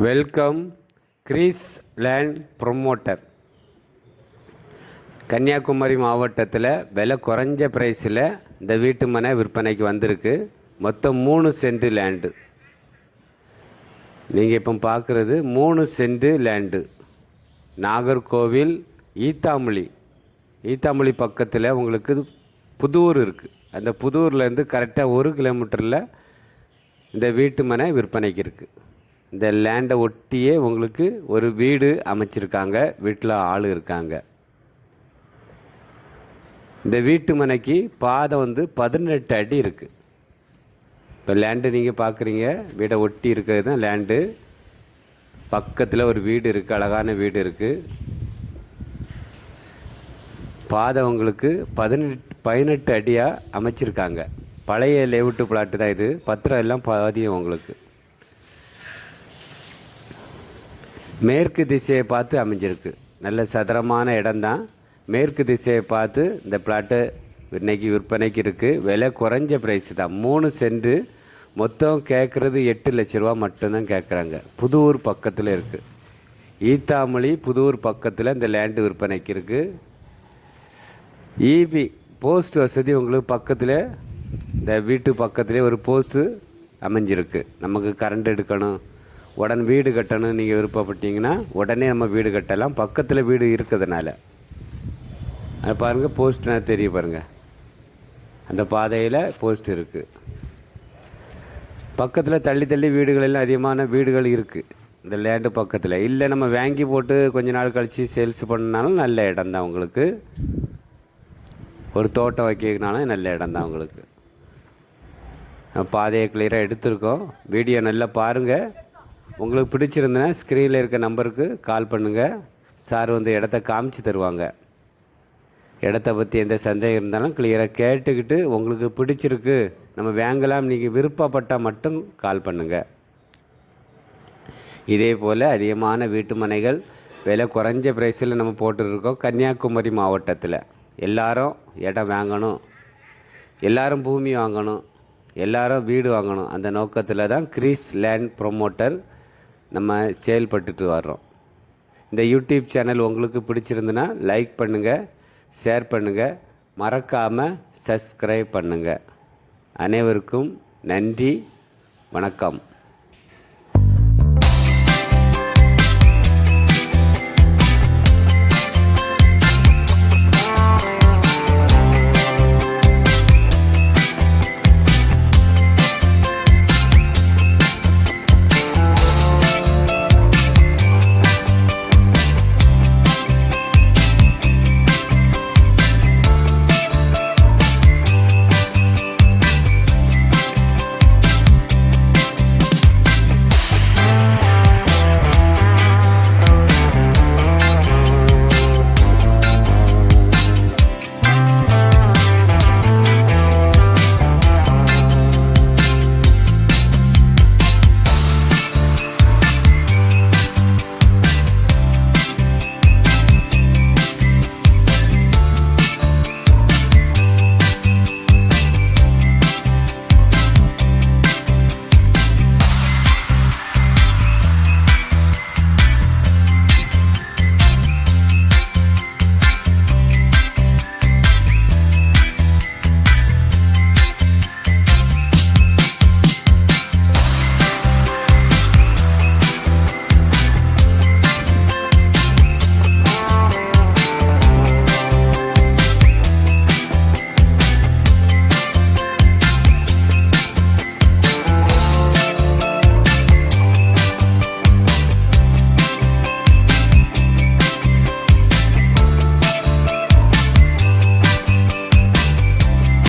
Welcome Greece land promoter. Kanyakumari மாவட்டத்தில் விலை குறைஞ்ச ப்ரைஸில் இந்த வீட்டு மனை விற்பனைக்கு வந்திருக்கு. மொத்தம் மூணு சென்ட் லேண்டு. நீங்கள் இப்போ பார்க்குறது மூணு சென்ட் லேண்டு. நாகர்கோவில் ஈத்தாமொழி. ஈத்தாமொழி பக்கத்தில் உங்களுக்கு புதூர் இருக்குது அந்த புதூர்லேருந்து கரெக்டாக ஒரு கிலோமீட்டரில் இந்த வீட்டு மனை விற்பனைக்கு இருக்குது இந்த லேண்டை ஒட்டியே உங்களுக்கு ஒரு வீடு அமைச்சிருக்காங்க. வீட்டில் ஆள் இருக்காங்க. இந்த வீட்டு மனைக்கு பாதை வந்து பதினெட்டு அடி இருக்குது இப்போ லேண்டு நீங்கள் பார்க்குறீங்க வீடை ஒட்டி இருக்கிறது தான் லேண்டு பக்கத்தில் ஒரு வீடு இருக்குது அழகான வீடு இருக்குது பாதை உங்களுக்கு பதினெட்டு பதினெட்டு அடியாக அமைச்சிருக்காங்க. பழைய லேவுட்டு பிளாட்டு தான் இது. பத்திரம் எல்லாம் பாதியம் உங்களுக்கு. மேற்கு திசையை பார்த்து அமைஞ்சிருக்கு. நல்ல சதுரமான இடம்தான். மேற்கு திசையை பார்த்து இந்த பிளாட்டு இன்னைக்கு விற்பனைக்கு இருக்குது விலை குறைஞ்ச ப்ரைஸ் தான். மூணு சென்ட். மொத்தம் கேட்குறது எட்டு லட்ச ரூபா மட்டும்தான் கேட்குறாங்க. புதூர் பக்கத்தில் இருக்குது ஈத்தாமொழி புதூர் பக்கத்தில் இந்த லேண்டு விற்பனைக்கு இருக்குது இபி போஸ்ட் வசதி உங்களுக்கு பக்கத்தில் இந்த வீட்டு பக்கத்துலேயே ஒரு போஸ்ட்டு அமைஞ்சிருக்கு. நமக்கு கரண்ட் எடுக்கணும். உடனே வீடு கட்டணும் நீங்கள் விருப்பப்பட்டீங்கன்னா உடனே நம்ம வீடு கட்டலாம். பக்கத்தில் வீடு இருக்கிறதுனால. அது பாருங்கள் போஸ்ட்னா தெரிய பாருங்கள் அந்த பாதையில் போஸ்ட் இருக்குது பக்கத்தில் தள்ளி தள்ளி வீடுகளெல்லாம் அதிகமான வீடுகள் இருக்குது இந்த லேண்டு பக்கத்தில். இல்லை நம்ம வாங்கி போட்டு கொஞ்ச நாள் கழித்து சேல்ஸ் பண்ணாலும் நல்ல இடம் தான் உங்களுக்கு. ஒரு தோட்டம் வைக்கிறதுனாலும் நல்ல இடம் தான் உங்களுக்கு. பாதையை கிளியராக எடுத்திருக்கோம். வீடியோ நல்லா பாருங்கள் உங்களுக்கு பிடிச்சிருந்தனா ஸ்க்ரீனில் இருக்க நம்பருக்கு கால் பண்ணுங்கள் சார் வந்து இடத்த காமிச்சு தருவாங்க. இடத்த பற்றி எந்த சந்தேகம் இருந்தாலும் கிளியராக கேட்டுக்கிட்டு உங்களுக்கு பிடிச்சிருக்கு நம்ம வாங்கலாம் நீங்கள் விருப்பப்பட்டால் மட்டும் கால் பண்ணுங்கள் இதே போல் அதிகமான வீட்டு மனைகள் விலை குறைஞ்ச ப்ரைஸில் நம்ம போட்டுருக்கோம் கன்னியாகுமரி மாவட்டத்தில். எல்லாரும் இடம் வாங்கணும். எல்லாரும் பூமி வாங்கணும். எல்லாரும் வீடு வாங்கணும். அந்த நோக்கத்தில் தான் கிரீஸ் லேண்ட் ப்ரொமோட்டர் நம்ம செயல்பட்டுட்டு வர்றோம். இந்த யூடியூப் சேனல் உங்களுக்கு பிடிச்சிருந்துன்னா லைக் பண்ணுங்கள் ஷேர் பண்ணுங்கள் மறக்காமல் சப்ஸ்கிரைப் பண்ணுங்கள் அனைவருக்கும் நன்றி வணக்கம்.